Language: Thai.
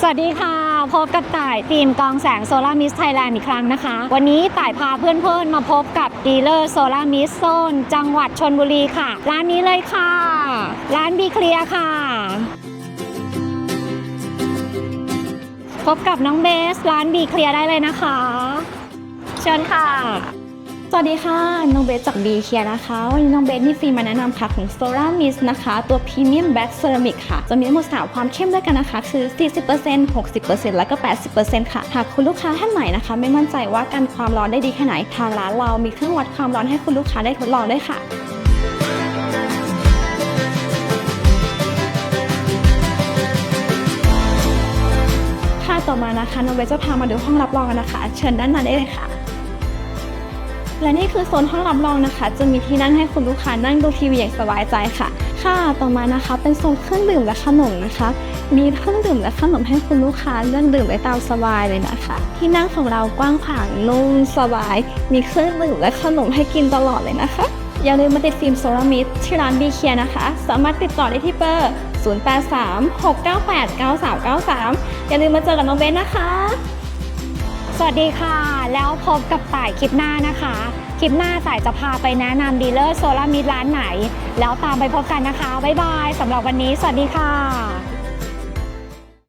สวัสดีค่ะ พบกับต่ายทีมกองแสงโซลามิสไทยแลนด์อีกครั้งนะคะ วันนี้ต่ายพาเพื่อนๆ มาพบกับดีลเลอร์โซลามิสโซนจังหวัดชนบุรีค่ะ ร้านนี้เลยค่ะ ร้านบีเคลียค่ะ พบกับน้องเบส ร้านบีเคลียได้เลยนะคะ เชิญค่ะ สวัสดีค่ะน้องเบสจาก B เคียนะคะ วันนี้น้องเบสมีฟิล์มมาแนะนำค่ะของ Sora Mist นะคะ ตัว Premium Black Ceramic ค่ะ จะมีทั้งหมดสามความเข้มด้วยกันนะคะ คือ 40% 60%แล้วก็ 80%ค่ะ หากคุณลูกค้าท่านไหนนะคะ ไม่มั่นใจว่ากันความร้อนได้ดีแค่ไหน ทางร้านเรามีเครื่องวัดความร้อนให้คุณลูกค้าได้ทดลองด้วยค่ะค่ะต่อมานะคะน้องเบสจะพามาดูห้องรับรองกันนะคะ เชิญด้านในได้เลยค่ะ และนี่คือโซนห้องรับรองนะคะ จะมีที่นั่งให้คุณลูกค้านั่งดูทีวีอย่างสบายใจค่ะ ค่ะต่อมานะคะ เป็นโซนเครื่องดื่มและขนมนะคะ มีเครื่องดื่มและขนมให้คุณลูกค้าเลือกดื่มได้ตามสบายเลยนะคะ ที่นั่งของเรากว้างขวางนุ่มสบาย มีเครื่องดื่มและขนมให้กินตลอดเลยนะคะ อย่าลืมมาติดฟิล์มโซลามิดที่ร้านบีเคียนะคะ สามารถติดต่อได้ที่เบอร์ 0836989393 อย่าลืมมาเจอกับน้องเบนนะคะ สวัสดีค่ะ แล้วพบกับต่ายคลิปหน้านะคะ คลิปหน้าต่ายจะพาไปแนะนำดีลเลอร์โซลามิดร้านไหน แล้วตามไปพบกันนะคะ บ๊ายบายสำหรับวันนี้ สวัสดีค่ะ